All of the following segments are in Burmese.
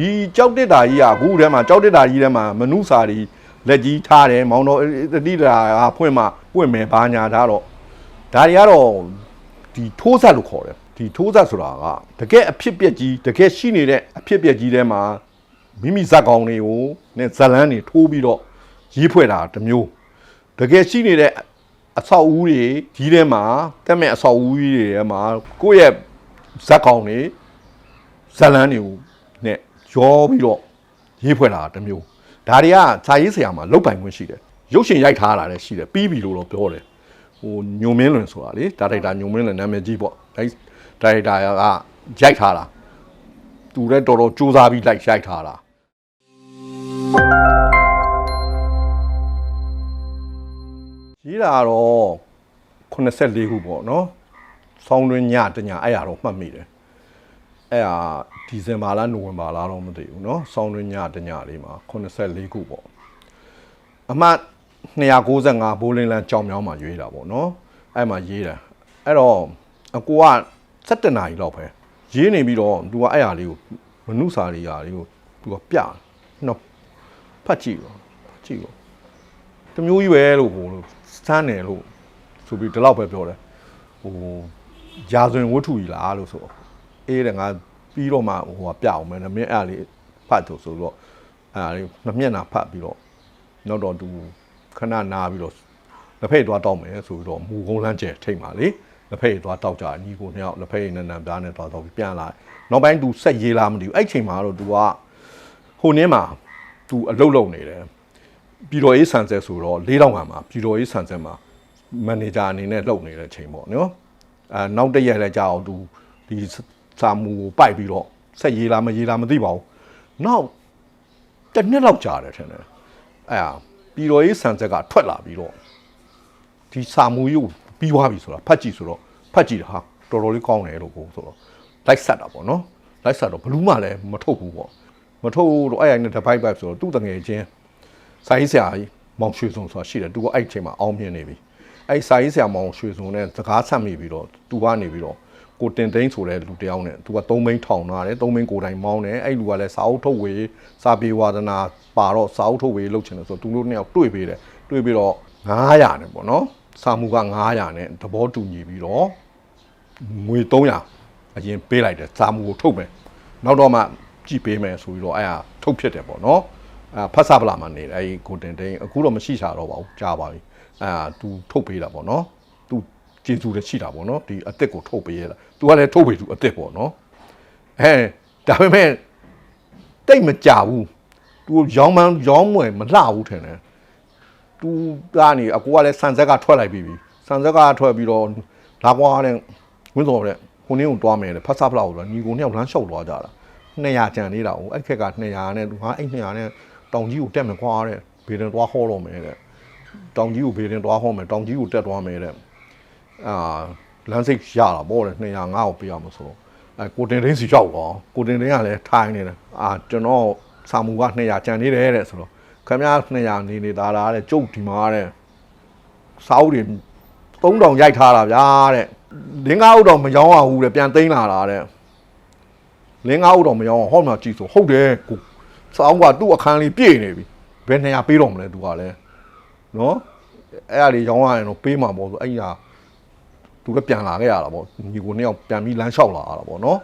ဒီကြောက်တက်တာကြီးကအခုထဲမှာကြောက်တက်တာကြီးထဲမှာမနုစာတွေလက်ကြီးထားတယ်မောင်တော်တတိတာကဖွင့်မှပွင့်မယ်ဘာညာထားတော့ဒါတွေကတော့ဒီထိုးဆက်လို့ခေါ်တယ်ဒီထိုးဆက်ဆိုတာကတကယ်အဖြစ်ပြက်ကြီးတကယ်ရှိနေတဲ့အဖြစ်ပြက်ကြီးထဲမှာမိမိဇက်ကောင်တွေကိုနဲ့ဇလန်းတွေထိုးပြီးတော့ရေးဖွဲ့တာတစ်မျိုးတကယ်ရှိနေတဲ့အဆောက်အဦတွေကြီးထဲမှာတက်မဲ့အဆောက်အဦကြီးတွေထဲမှာကိုယ့်ရဲ့ဇက်ကောင်တွေဇလန်းတွေကိုနဲ့ ရောပြီးတော့ရေးဖွဲ့လာတာတစ်မျိုးဒါတွေကစာရေးဆရာမှာလောက်ပိုင်ခွင့်ရှိတယ်ရုပ်ရှင်ရိုက်ထားလာတယ်ရှိတယ်ပြီးပြီလို့တော့ပြောတယ်ဟိုညုံမင်းလွင်ဆိုတာလေဒါရိုက်တာညုံမင်းလွင်နာမည်ကြီးပေါ့အဲဒါရိုက်တာကရိုက်ထားတာသူလည်းတော်တော်စူးစမ်းပြီးလိုက်ရိုက်ထားတာရေးတာကတော့84ခုပေါ့နော်ဆောင်းတွင်းညတညအဲ့ရတော့မှတ်မိတယ် အဲ့ဟာဒီဇင်ဘာလားနိုဝင်ဘာလားတော့မသိဘူးเนาะဆောင်းတွင်းညတညလေးမှာ84ခုပေါ့အမှတ်295ဘိုးလင်းလန်းကြောင်မြောင်းမှာရွေးတာပေါ့เนาะအဲ့မှာရေးတာအဲ့တော့အကူက17နာရီလောက်ပဲရေးနေပြီးတော့သူကအဲ့ဟာလေးကိုမနုစာလေးဟာလေးကိုသူကပြနော်ဖတ်ကြည့်တော့ဖတ်ကြည့်တော့တမျိုးကြီးပဲလို့ဟိုလို့စမ်းတယ်လို့ဆိုပြီးဒီလောက်ပဲပြောတယ်ဟိုရာဇဝင်ဝတ္ထုကြီးလားလို့ဆိုတော့ အေးတယ်ငါပြီးတော့မှဟိုကပြအောင်မယ်နမင်းအဲ့ဒါလေးဖတ်လို့ဆိုတော့အဲ့ဒါလေးနှစ်မျက်နှာဖတ်ပြီးတော့နောက်တော့သူခဏနားပြီးတော့လက်ဖက်သွားတောက်မယ်ဆိုပြီးတော့မူကုန်းလန်းကျဲထိတ်ပါလေလက်ဖက်သွားတောက်ကြညီကိုနှစ်ယောက်လက်ဖက်နဲ့နံပြားနဲ့သွားတော့ပြီးပြန်လာနောက်ပိုင်းသူဆက်ရေးလားမသိဘူးအဲ့ချိန်မှာတော့သူကဟိုနင်းမှာသူအလုတ်လုံနေတယ်ပြည်တော်ရေးဆန်ဆဲဆိုတော့၄တောင်ကမှာပြည်တော်ရေးဆန်ဆဲမှာမန်နေဂျာအနေနဲ့လုပ်နေတဲ့အချိန်ပေါ့နော်အဲနောက်တစ်ရက်လည်းကြာအောင်သူဒီ စာမူကိုပိုက်ပြီးတော့ဆက်ရေးလားမရေးလားမသိပါဘူးနောက်တစ်နှစ်လောက်ကြာတယ်ထင်တယ်အဲဟာပြည်တော်ရေးဆန်ဆက်ကထွက်လာပြီးတော့ဒီစာမူကြီးကိုပြီးသွားပြီဆိုတာဖတ်ကြည့်ဆိုတော့ဖတ်ကြည့်တာဟာတော်တော်လေးကောင်းတယ်လို့ကိုဆိုတော့လိုက်ဆက်တာပေါ့နော်လိုက်ဆက်တော့ဘလူးမှလည်းမထုတ်ဘူးပေါ့မထုတ်တော့အဲ့ရိုင်းနဲ့တပိုက်ပိုက်ဆိုတော့သူ့တငယ်ချင်းစာရေးဆရာကြီးမောင်ရွှေစုံဆိုတာရှိတယ်သူကအဲ့အချိန်မှာအောင်မြင်နေပြီအဲ့စာရေးဆရာမောင်ရွှေစုံနဲ့စကားဆက်မိပြီးတော့သူကနေပြီးတော့ ကိုတင်သိန်းဆိုတဲ့လူတစ်ယောက်နဲ့သူက3မိန်းထောင်ထားတယ်3မိန်းကိုယ်တိုင်မောင်းတယ်အဲ့လူကလည်းစာအုပ်ထုတ်ဝေစာပေဝါဒနာပါတော့စာအုပ်ထုတ်ဝေလုပ်ချင်တယ်ဆိုတော့သူတို့နှစ်ယောက်တွေ့ပေးတယ်တွေ့ပြီးတော့900နဲ့ပေါ့နော်စာမှုက900နဲ့သဘောတူညီပြီးတော့ငွေ300အရင်ပေးလိုက်တယ်စာမှုကိုထုတ်မယ်နောက်တော့မှကြည့်ပေးမယ်ဆိုပြီးတော့အဲ့ဟာထုတ်ဖြစ်တယ်ပေါ့နော်အာဖတ်စာပလာမှာနေတယ်အဲဒီကိုတင်တိန်အခုတော့မရှိချတော့ပါဘူးကြားပါပြီအာ तू ထုတ်ပေးတာပေါ့နော် तू ကျေစုလည်းရှိတာပေါ့နော်ဒီအစ်စ်ကိုထုတ်ပေးရတာသူကလည်းထုတ်ပေးသူအစ်စ်ပေါ့နော်အဲဒါပေမဲ့တိတ်မကြဘူးသူရောင်းမန်းရောင်းမွယ်မလှဘူးထင်တယ်သူကနေအကူကလည်းဆန်ဆက်ကထွက်လိုက်ပြီးပြီဆန်ဆက်ကထွက်ပြီးတော့လာကွာတဲ့ဝင်းစော်တဲ့ခုနင်းကိုတွားမယ်လေဖတ်စားဖလောက်တော့ညီကိုနှစ်ယောက်လမ်းလျှောက်သွားကြတာ200ကျန်နေတာ哦အဲ့ခက်က200နဲ့ဟာအဲ့200နဲ့တောင်ကြီးကိုတက်မယ်ကွာတဲ့ဘေးတင်တွားဟောတော့မယ်တဲ့တောင်ကြီးကိုဘေးတင်တွားဟောမယ်တောင်ကြီးကိုတက်သွားမယ်တဲ့ အာလမ်းစိတ်ရတာပေါ့တဲ့200ငါ့ကိုပေးရမှာဆိုတော့အဲကိုတင်တင်းစီရောက်တော့ကိုတင်တင်းကလည်းထိုင်းနေတယ်အာကျွန်တော်စာမူက200ကျန်နေတယ်တဲ့ဆိုတော့ခင်ဗျား200နေနေတာလားတဲ့ကျုပ်ဒီမှာတဲ့စာအုပ်တွေ3000ရိုက်ထားတာဗျာတဲ့လင်းကားအုပ်တော့မရောင်းရဘူးတဲ့ပြန်သိမ်းလာတာတဲ့လင်းကားအုပ်တော့မရောင်းအောင်ဟောမှာကြည့်ဆိုဟုတ်တယ်ကိုစာအုပ်ကသူ့အခန်းလေးပြည့်နေပြီဘယ်200ပေးတော့မလဲသူကလည်းနော်အဲ့အရာတွေရောင်းရရင်တော့ပေးမှာပေါ့ဆိုအဲ့ဒီဟာ သူလည်းပြန်လာခဲ့ရတာပေါ့ညီကိုနှစ်ယောက်ပြန်ပြီးလမ်းလျှောက်လာရတာပေါ့နော်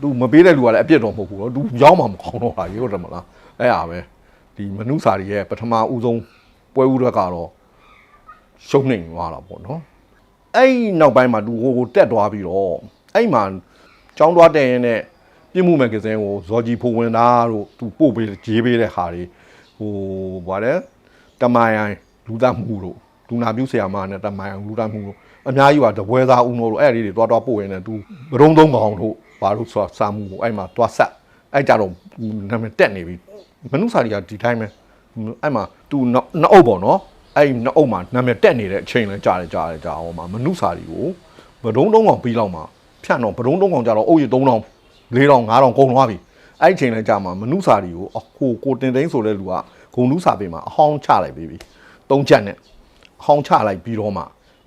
သူမပေးတဲ့လူကလည်းအပြစ်တော့မဟုတ်ဘူးတော့သူရောက်မှမကောင်းတော့တာရေဟုတ်တယ်မလားအဲ့ဟာပဲဒီမနုစာရီရဲ့ပထမဦးဆုံးပွဲဦးရက်ကတော့ရှုံးနေသွားတာပေါ့နော်အဲ့နောက်ပိုင်းမှာသူဟိုကိုတက်သွားပြီးတော့အဲ့မှာចောင်းသွားတဲ့ရင်နဲ့ပြစ်မှုမဂ္ဂဇင်းကိုဇော်ကြီးဖိုဝင်သားတို့သူပို့ပေးရေးပေးတဲ့ဟာတွေဟိုဗါတယ်တမယိုင်လူသားမှုတို့လူနာပြုဆရာမနဲ့တမယိုင်လူသားမှုတို့ အများကြီးပါတပွဲသားဦးတို့အဲ့ဒီတွေတွားတွားပို့ရင်လည်းသူမရုံသုံးကောင်တို့ဘာလို့ဆိုတာစာမှုကိုအဲ့မှာတွားဆက်အဲ့ကြတော့နာမည်တက်နေပြီမနုစာရီကဒီတိုင်းပဲအဲ့မှာသူနှစ်အုပ်ပေါ့နော်အဲ့နှစ်အုပ်မှာနာမည်တက်နေတဲ့အချိန်လဲကြားတယ်ကြားတယ်ကြားအောင်မှာမနုစာရီကိုမရုံသုံးကောင်ပြီးလောက်မှာဖြန့်တော့ဘရုံသုံးကောင်ကြတော့အုပ်ရ3000 4000 5000ကုန်သွားပြီအဲ့ဒီချိန်လဲကြာမှာမနုစာရီကိုဟိုကိုတင်သိန်းဆိုတဲ့လူကဂုံနုစာပေမှာအဟောင်းချလိုက်ပြီးပြီသုံးချက်နဲ့အဟောင်းချလိုက်ပြီးတော့မှ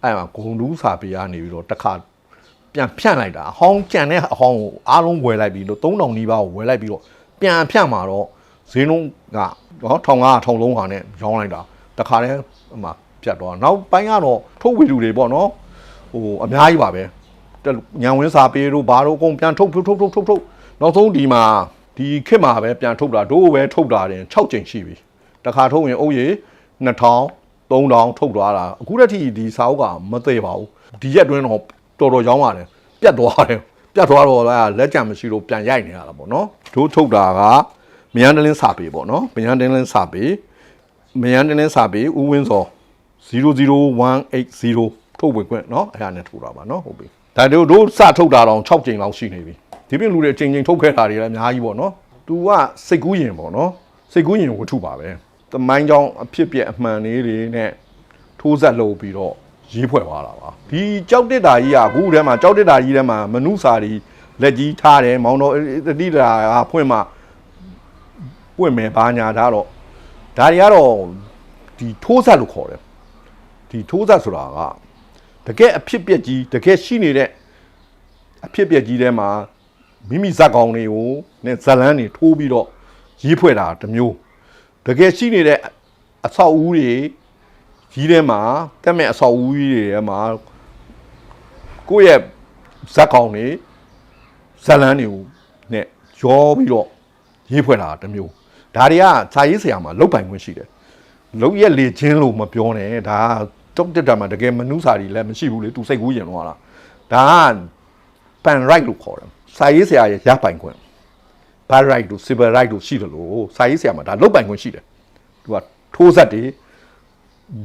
အဲ့မှာဂုံနုစာပေကနေပြီးတော့တစ်ခါပြန်ဖြန့်လိုက်တာအဟောင်းကြံတဲ့အဟောင်းကိုအားလုံးဝယ်လိုက်ပြီးတော့3000နီးပါးကိုဝယ်လိုက်ပြီးတော့ပြန်ဖြတ်မှာတော့ဈေးနှုန်းကနော်1500 1300ဟာနဲ့ရောင်းလိုက်တာတခါတည်းဟိုမှာပြတ်သွားနောက်ပိုင်းကတော့ထုတ်ဝေလူတွေပေါ့နော်ဟိုအများကြီးပါပဲတက်ညံဝင်းစာပေးတို့ဘာတို့အကုန်ပြန်ထုတ်ထုတ်ထုတ်ထုတ်ထုတ်ထုတ်နောက်ဆုံးဒီမှာဒီခေတ်မှာပဲပြန်ထုတ်တာတို့ပဲထုတ်တာတင်6ကြိမ်ရှိပြီတခါထုတ်ရင်အုပ်ရည်2000 3000ထုတ်သွားတာအခုတက်ထိဒီစာအုပ်ကမသေးပါဘူးဒီရက်တွင်းတော့တော်တော်ရောင်းပါတယ်ပြတ်သွားတယ်ပြတ်သွားတော့လက်ကြံမရှိလို့ပြန်ရိုက်နေရတာပေါ့နော်တို့ထုတ်တာကမယန်းတလင်းစာပေပေါ့နော်မယန်းတလင်းစာပေမယန်းတလင်းစာပေဦးဝင်းစော00180ထုတ်ဝင်ခွင့်နော်အဲ့ဒါနဲ့ထုတ်တာပါနော်ဟုတ်ပြီဒါတို့တို့စထုတ်တာတော့6ကြိမ်လောက်ရှိနေပြီဒီပြင်လူတွေအကြိမ်ကြိမ်ထုတ်ခဲ့တာတွေလည်းအများကြီးပေါ့နော် तू ကစိတ်ကူးရင်ပေါ့နော်စိတ်ကူးရင်ဝတ္ထုပါပဲ သမိုင်းကြောင်းအဖြစ်ပြက်အမှန်လေးတွေနဲ့ထိုးဆက်လုပ်ပြီးတော့ရေးဖွဲ့သွားတာပါဒီကြောက်တက်တာကြီးကအခုထဲမှာကြောက်တက်တာကြီးထဲမှာမနုစာတွေလက်ကြီးထားတယ်မောင်တော်တတိတာကဖွင့်မှာပွင့်မယ်ဘာညာဒါတော့ဒါတွေကတော့ဒီထိုးဆက်လို့ခေါ်တယ်ဒီထိုးဆက်ဆိုတာကတကယ်အဖြစ်ပြက်ကြီးတကယ်ရှိနေတဲ့အဖြစ်ပြက်ကြီးထဲမှာမိမိဇက်ကောင်တွေကိုနဲ့ဇက်လန်းတွေထိုးပြီးတော့ရေးဖွဲ့တာတစ်မျိုး တကယ်ရှိနေတဲ့အဆောက်အဦတွေကြီးထဲမှာတက်မဲ့အဆောက်အဦကြီးတွေထဲမှာကိုယ့်ရဲ့ဇက်ကောင်တွေဇက်လန်းတွေကိုနဲ့ရောပြီးတော့ရေးဖွဲ့တာတစ်မျိုးဒါတွေကစာရေးဆရာမှာလုတ်ပိုင်ခွင့်ရှိတယ်လုံးရက်လေချင်းလို့မပြောနဲ့ဒါတုတ်တက်တာမှာတကယ်မနုစာတွေလည်းမရှိဘူးလေသူစိတ်ကူးရင်တော့လားဒါကပန်ရိုက်လို့ခေါ်တယ်စာရေးဆရာရဲ့ရပိုင်ခွင့် ဘာရိုက်တို့စီဗယ်ရိုက်တို့ရှိတယ်လို့စာရေးဆရာမှာဒါလုတ်ပိုင်ခွင့်ရှိတယ်သူကထိုးဆက်တွေ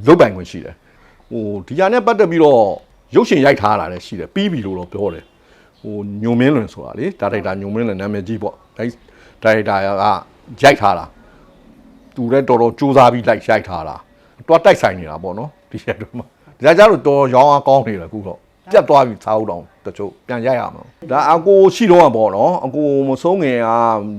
လုတ်ပိုင်ခွင့်ရှိတယ်ဟိုဒီဟာနဲ့ပတ်သက်ပြီးတော့ရုပ်ရှင်ရိုက်ထားတာလည်းရှိတယ်ပြီးပြီလို့တော့ပြောတယ်ဟိုညုံမင်းလွင်ဆိုတာလေဒါရိုက်တာညုံမင်းလွင်နာမည်ကြီးပေါ့ဒါဒါရိုက်တာကရိုက်ထားတာသူလည်းတော်တော်စူးစမ်းပြီးလိုက်ရိုက်ထားတာတွားတိုက်ဆိုင်နေတာပေါ့နော်ဒီရက်တော့မှဒါကြတော့တော်ရောင်းအားကောင်းနေတယ်အခုတော့ ပြတ်သွားပြီစားဦးတော့တချို့ပြန်ရိုက်ရမှာဒါအကိုရှိတော့ကပေါ့နော်အကိုမဆုံးငယ်က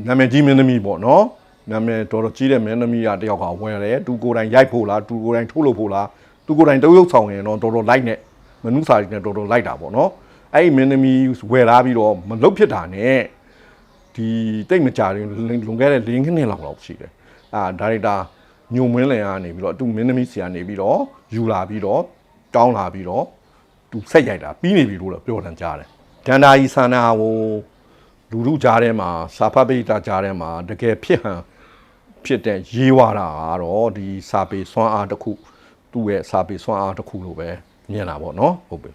နာမည်ကြီးမင်းသမီးပေါ့နော်နာမည်တော်တော်ကြီးတဲ့မင်းသမီးကတယောက်ကဝင်တယ်သူကိုယ်တိုင်ရိုက်ဖို့လားသူကိုယ်တိုင်ထုတ်လို့ဖို့လားသူကိုယ်တိုင်တရုပ်ဆောင်ရင်တော့တော်တော်လိုက်နေမနုစာရီနဲ့တော်တော်လိုက်တာပေါ့နော်အဲ့ဒီမင်းသမီးဝယ်လာပြီးတော့မလုတ်ဖြစ်တာနဲ့ဒီတိတ်မကြရင်လွန်ခဲ့တဲ့၄နှစ်လောက်လောက်ရှိတယ်အာဒါရိုက်တာညုံမင်းလင်ကနေပြီးတော့သူမင်းသမီးဆီကနေပြီးတော့ယူလာပြီးတော့တောင်းလာပြီးတော့ သူဆက်ရိုက်တာပြီးနေပြီလို့တော့ပြောတန်ကြားတယ်ဒန္တာကြီးဆန္ဒဟိုလူလူကြားထဲမှာစာဖတ်ပိတာကြားထဲမှာတကယ်ဖြစ်ဟန်ဖြစ်တဲ့ရေးဝါတာကတော့ဒီစာပေစွမ်းအားတစ်ခုသူ့ရဲ့စာပေစွမ်းအားတစ်ခုလို့ပဲမြင်တာပေါ့နော်ဟုတ်ပြီ